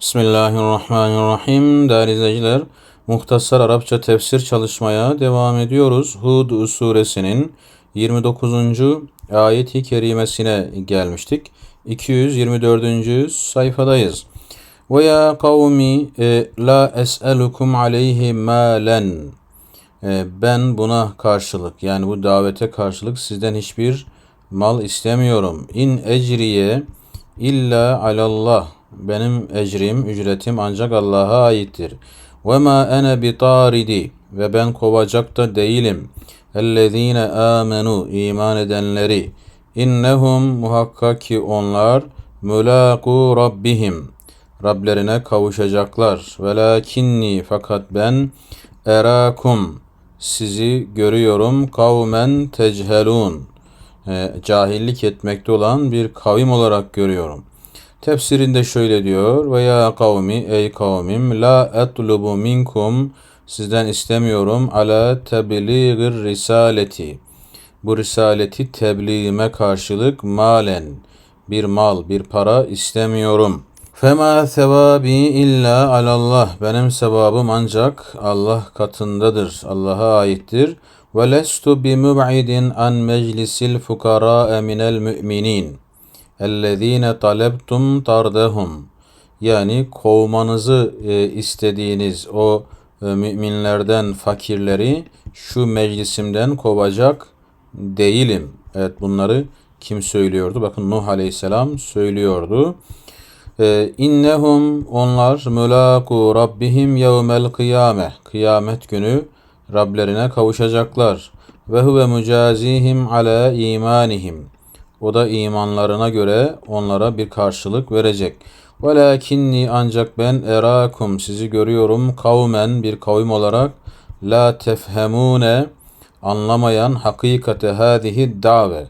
Bismillahirrahmanirrahim. Değerli izleyiciler, Muhtasar Arapça tefsir çalışmaya devam ediyoruz. Hud suresinin 29. ayet-i kerimesine gelmiştik. 224. sayfadayız. Ve ya kavmi e, la es'elukum aleyhi malen. E, ben buna karşılık yani bu davete karşılık sizden hiçbir mal istemiyorum. İn ecriye illa alallah benim ecrim, ücretim ancak Allah'a aittir. Ve ma ene bi ve ben kovacak da değilim. Ellezine amenu iman edenleri. İnnehum muhakkak ki onlar mulaku rabbihim. Rablerine kavuşacaklar. Velakinni fakat ben erakum sizi görüyorum kavmen techelun. E, cahillik etmekte olan bir kavim olarak görüyorum.'' Tefsirinde şöyle diyor. Ve ya kavmi ey kavmim la etlubu minkum sizden istemiyorum ala tebliğir risaleti. Bu risaleti tebliğime karşılık malen bir mal bir para istemiyorum. Fema sevabi illa alallah. Benim sevabım ancak Allah katındadır. Allah'a aittir. Ve lestu bi mub'idin an meclisil fukara minel müminin. اَلَّذ۪ينَ talebtum tardehum yani kovmanızı e, istediğiniz o e, müminlerden fakirleri şu meclisimden kovacak değilim. Evet bunları kim söylüyordu? Bakın Nuh Aleyhisselam söylüyordu. E, innehum onlar mulaku rabbihim yevmel kıyame. Kıyamet günü Rablerine kavuşacaklar. Ve huve mucazihim ala imanihim. O da imanlarına göre onlara bir karşılık verecek. Velakinni ancak ben erakum sizi görüyorum kavmen bir kavim olarak la tefhemune anlamayan hakikate hadihi dave.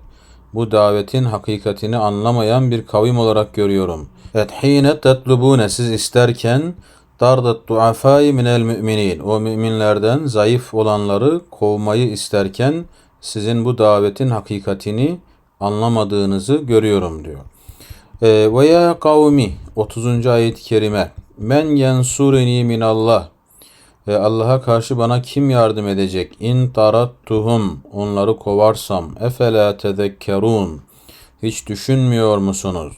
Bu davetin hakikatini anlamayan bir kavim olarak görüyorum. Et hine tetlubune siz isterken dardat duafai minel müminin. O müminlerden zayıf olanları kovmayı isterken sizin bu davetin hakikatini anlamadığınızı görüyorum diyor. E, ve ya kavmi 30. ayet-i kerime men yensureni min Allah e, Allah'a karşı bana kim yardım edecek? İn tarattuhum onları kovarsam efela tezekkerun hiç düşünmüyor musunuz?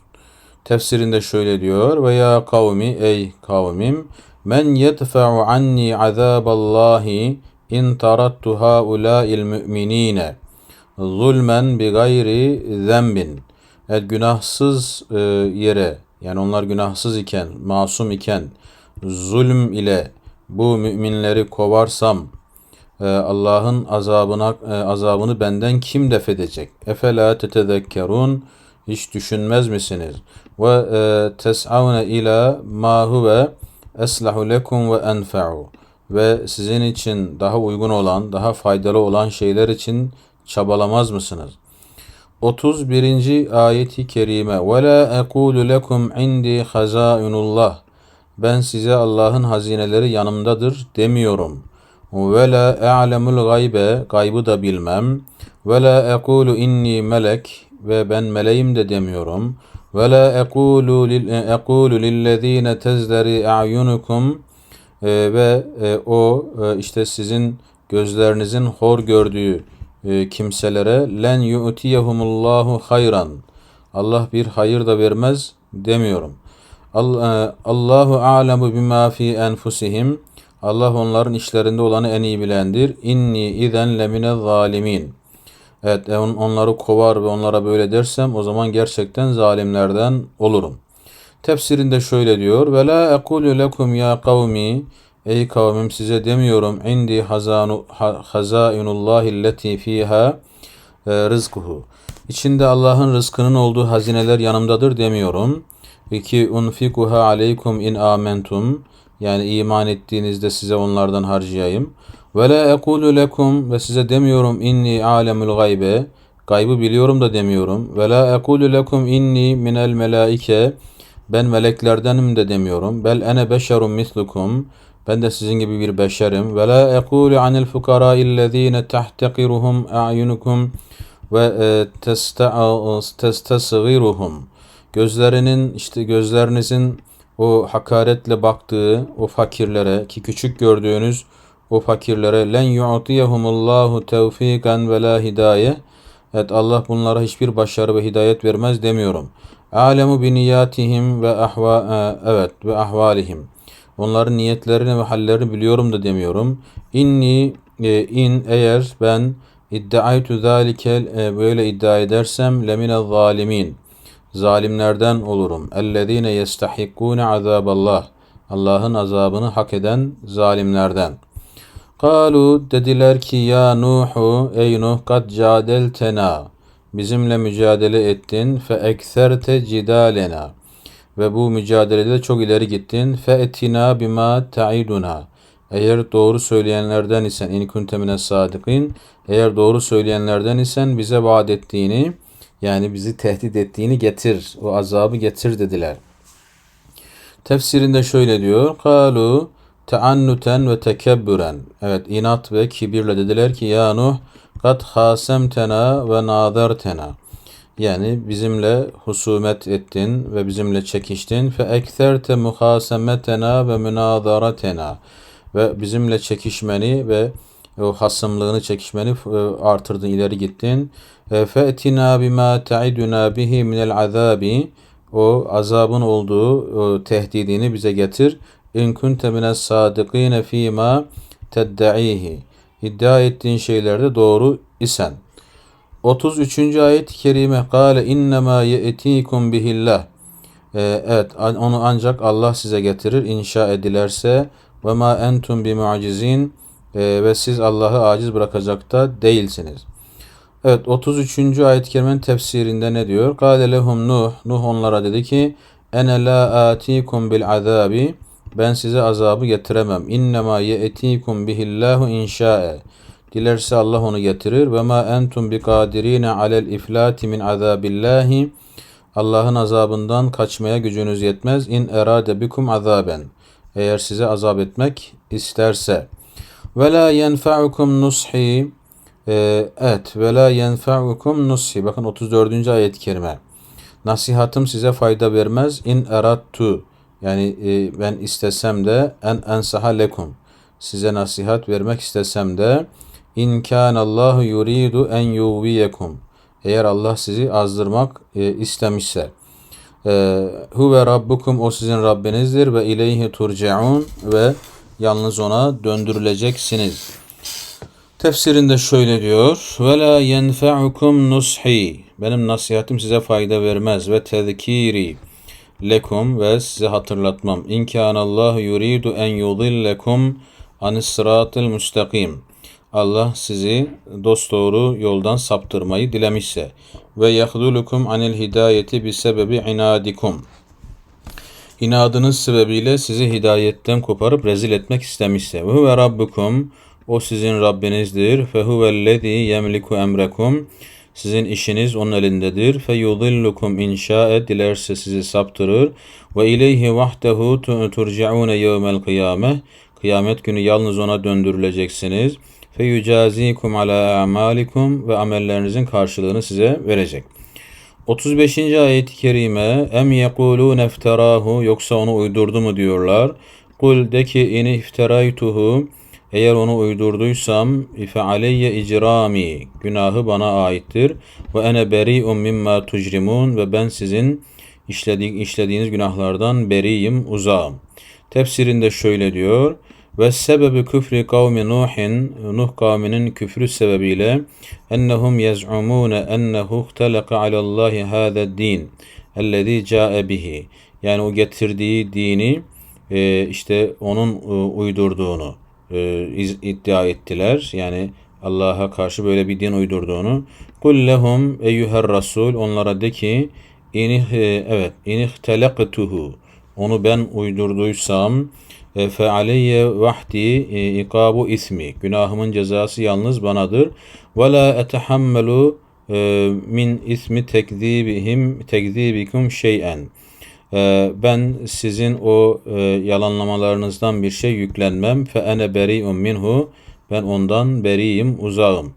Tefsirinde şöyle diyor ve ya kavmi ey kavmim men yedfa'u anni azaballahi in tarattu haula'il müminine zulmen bi gayri zembin. Evet günahsız e, yere yani onlar günahsız iken, masum iken zulm ile bu müminleri kovarsam e, Allah'ın azabına e, azabını benden kim def edecek? Efela tetezekkerun hiç düşünmez misiniz? Ve tes'avne ila ma huve eslahu lekum ve enfa'u ve sizin için daha uygun olan, daha faydalı olan şeyler için çabalamaz mısınız? 31. ayeti kerime ve la ekulu lekum indi hazainullah ben size Allah'ın hazineleri yanımdadır demiyorum. Ve la a'lemul gaybe gaybı da bilmem. Ve la ekulu inni melek ve ben meleğim de demiyorum. Ve la ekulu lil ekulu lillezine tezleri a'yunukum ve e, o e, işte sizin gözlerinizin hor gördüğü e, kimselere len yu'tiyehumullahu hayran. Allah bir hayır da vermez demiyorum. E, Allahu a'lemu bima fi enfusihim. Allah onların işlerinde olanı en iyi bilendir. İnni izen lemine zalimin. Evet onları kovar ve onlara böyle dersem o zaman gerçekten zalimlerden olurum. Tefsirinde şöyle diyor. Ve la ekulu lekum ya kavmi Ey kavmim size demiyorum indi hazanu hazainullahi leti fiha e, rızkuhu. İçinde Allah'ın rızkının olduğu hazineler yanımdadır demiyorum. İki unfikuha aleykum in amentum. Yani iman ettiğinizde size onlardan harcayayım. Ve la ekulu lekum ve size demiyorum inni alemul gaybe. Gaybı biliyorum da demiyorum. Ve la ekulu lekum inni minel melaike. Ben meleklerdenim de demiyorum. Bel ene beşerun mislukum. Ben de sizin gibi bir beşerim. Ve la ekulu anil fukara illezine tahtakiruhum a'yunukum ve e, testesgiruhum. Gözlerinin işte gözlerinizin o hakaretle baktığı o fakirlere ki küçük gördüğünüz o fakirlere len yu'tiyehumullahu tevfikan ve la hidaye. Evet Allah bunlara hiçbir başarı ve hidayet vermez demiyorum. Alemu bi niyatihim ve ahva e, evet ve ahvalihim. Onların niyetlerini ve hallerini biliyorum da demiyorum. İnni e, in eğer ben iddiaytu zalike e, böyle iddia edersem lemine zalimin. Zalimlerden olurum. Ellezine yestahikkune azaballah. Allah'ın azabını hak eden zalimlerden. Kalu dediler ki ya Nuhu ey Nuh kad cadeltena bizimle mücadele ettin fe ekserte cidalena ve bu mücadelede çok ileri gittin fe etina bima taiduna eğer doğru söyleyenlerden isen in kunte mine sadikin eğer doğru söyleyenlerden isen bize vaat ettiğini yani bizi tehdit ettiğini getir o azabı getir dediler. Tefsirinde şöyle diyor. Kalu teannuten ve tekebbüren. Evet inat ve kibirle dediler ki ya Nuh kad hasemtena ve nadartena. Yani bizimle husumet ettin ve bizimle çekiştin. Fe ektherte muhasemetena ve münadaratena. Ve bizimle çekişmeni ve o hasımlığını, çekişmeni e, artırdın, ileri gittin. E, fe etina bima ta'iduna bihi minel azabi. O azabın olduğu o tehdidini bize getir. İn kunte mines sadıkine fîmâ teddaihi. İddia ettiğin şeylerde doğru isen. 33. ayet-i kerime Kale innemâ ye'etikum bihillah. Ee, evet onu ancak Allah size getirir inşa edilerse ve ma entum bi mucizin ee, ve siz Allah'ı aciz bırakacak da değilsiniz. Evet 33. ayet-i kerimenin tefsirinde ne diyor? Kale lehum Nuh. Nuh onlara dedi ki ene la atikum bil azabi ben size azabı getiremem. İnnemâ ye'etikum bihillahu inşa'e. Dilerse Allah onu getirir. Ve ma entum bi kadirine alel iflati min azabillahi. Allah'ın azabından kaçmaya gücünüz yetmez. İn erade bikum azaben. Eğer size azap etmek isterse. Ve la yenfa'ukum nushi. Ee, evet. Ve la yenfa'ukum nushi. Bakın 34. ayet-i kerime. Nasihatım size fayda vermez. İn erattu. Yani e, ben istesem de en ensaha lekum. Size nasihat vermek istesem de in Allahu yuridu en yuviyekum. Eğer Allah sizi azdırmak e, istemişse. E, huve rabbukum o sizin Rabbinizdir ve ileyhi turcaun ve yalnız ona döndürüleceksiniz. Tefsirinde şöyle diyor. Ve la yenfe'ukum nushi. Benim nasihatim size fayda vermez ve tezkiri lekum ve size hatırlatmam. İn Allah yuridu en yudillekum anis sıratil müstakim. Allah sizi dosdoğru yoldan saptırmayı dilemişse ve yahdulukum anil hidayeti bi sebebi inadikum. İnadınız sebebiyle sizi hidayetten koparıp rezil etmek istemişse ve huve rabbukum o sizin Rabbinizdir. Fe huvellezî yemliku emrekum sizin işiniz onun elindedir. Fe yudillukum inşa'e dilerse sizi saptırır. Ve ileyhi vahdehu turcaune yevmel kıyame. Kıyamet günü yalnız ona döndürüleceksiniz. Fe yucazikum ala amalikum ve amellerinizin karşılığını size verecek. 35. ayet-i kerime em yekulun efterahu yoksa onu uydurdu mu diyorlar. Kul de ki ini ifteraytuhu eğer onu uydurduysam fe aleyye icrami günahı bana aittir ve ene beri'un mimma tujrimun ve ben sizin işledi, işlediğiniz günahlardan beriyim uzağım. Tefsirinde şöyle diyor. Ve sebebi küfri kavmi Nuhin, Nuh kavminin küfrü sebebiyle ennehum yez'umune ennehu ihtelaka alallahi hâzed din ellezî câe bihi. Yani o getirdiği dini e, işte onun e, uydurduğunu e, iddia ettiler. Yani Allah'a karşı böyle bir din uydurduğunu. Kul lehum eyyuher rasul onlara de ki inih evet inih telaqtuhu onu ben uydurduysam e, fe aleyye vahdi e, ikabu ismi günahımın cezası yalnız banadır. Ve la etehammelu e, min ismi tekzibihim tekzibikum şey'en ee, ben sizin o e, yalanlamalarınızdan bir şey yüklenmem. Fe ene beri'un minhu. Ben ondan beriyim, uzağım.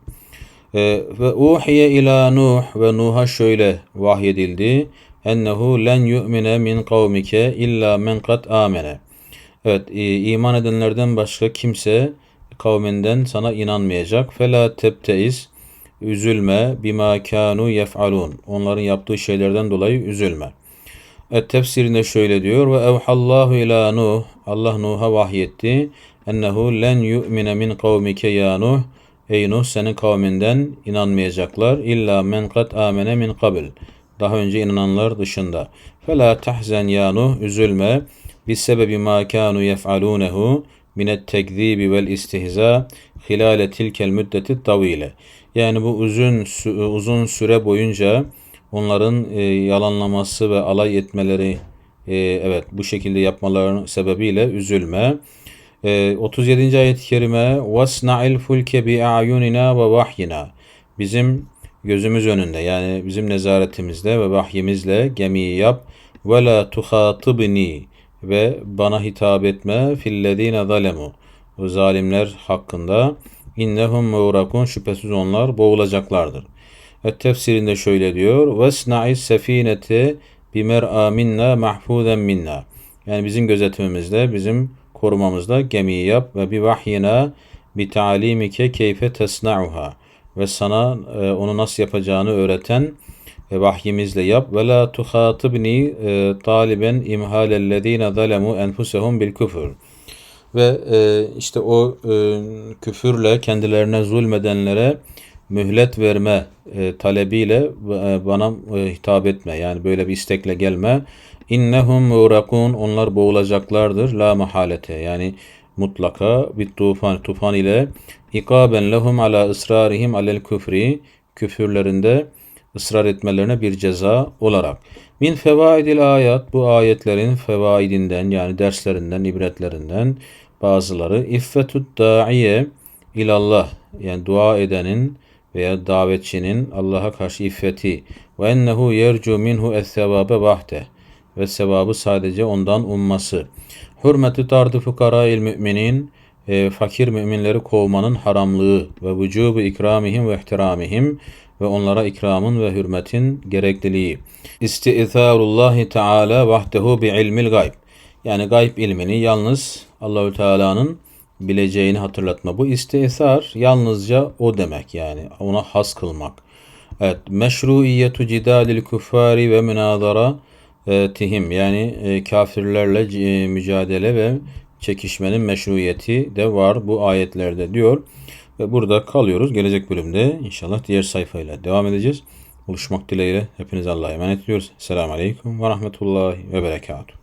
Ve uhiye ila Nuh ve Nuh'a şöyle vahyedildi. Ennehu len yu'mine min kavmike illa men kad amene. Evet, iman edenlerden başka kimse kavminden sana inanmayacak. Fela tebteiz üzülme bima kanu yef'alun. Onların yaptığı şeylerden dolayı üzülme. Evet tefsirinde şöyle diyor ve evhallahu ila Nuh. Allah Nuh'a vahyetti. Ennehu len yu'mine min kavmike ya Nuh. Ey Nuh senin kavminden inanmayacaklar. İlla men kad amene min kabil. Daha önce inananlar dışında. Fela tahzen ya Nuh. Üzülme. Bissebebi ma kanu yef'alunehu minet tekzibi vel istihza hilale tilkel müddeti tavile. Yani bu uzun uzun süre boyunca onların e, yalanlaması ve alay etmeleri e, evet bu şekilde yapmalarının sebebiyle üzülme. E, 37. ayet-i kerime وَاسْنَعِ الْفُلْكَ بِاَعْيُنِنَا وَوَحْيِنَا Bizim gözümüz önünde. Yani bizim nezaretimizde ve vahyimizle gemiyi yap. ve la tuhatibni ve bana hitap etme. fillezine zalemu o zalimler hakkında. innehum muğrakun şüphesiz onlar boğulacaklardır. Et tefsirinde şöyle diyor. vesna'i sefineti bimer'a minna mahfuden minna yani bizim gözetimimizde bizim korumamızda gemiyi yap ve bi vahyina bi talimike keyfe tesna'uha ve sana e, onu nasıl yapacağını öğreten e, vahyimizle yap ve la tuhatibni e, taliben imhalellezine zalemu enfusehum bil küfür ve e, işte o e, küfürle kendilerine zulmedenlere mühlet verme e, talebiyle e, bana e, hitap etme. Yani böyle bir istekle gelme. İnnehum murakun onlar boğulacaklardır la mahalete. Yani mutlaka bir tufan tufan ile ikaben lehum ala ısrarihim alel küfri küfürlerinde ısrar etmelerine bir ceza olarak. Min fevaidil ayat bu ayetlerin fevaidinden yani derslerinden, ibretlerinden bazıları iffetut da'iye ilallah yani dua edenin veya davetçinin Allah'a karşı iffeti ve ennehu yercu minhu es-sevabe vahde ve sevabı sadece ondan umması. Hürmeti tardı fukara'il müminin e, fakir müminleri kovmanın haramlığı ve vücubu ikramihim ve ihtiramihim ve onlara ikramın ve hürmetin gerekliliği. İsti'tharullahi Teala vahdehu bi ilmil gayb. Yani gayb ilmini yalnız Allahü Teala'nın bileceğini hatırlatma. Bu istihsar yalnızca o demek yani ona has kılmak. Evet, meşruiyetu cidalil kuffari ve münazara e, tihim yani e, kafirlerle e, mücadele ve çekişmenin meşruiyeti de var bu ayetlerde diyor. Ve burada kalıyoruz. Gelecek bölümde inşallah diğer sayfayla devam edeceğiz. Buluşmak dileğiyle hepiniz Allah'a emanet ediyoruz. Selamun Aleyküm ve Rahmetullahi ve Berekatuhu.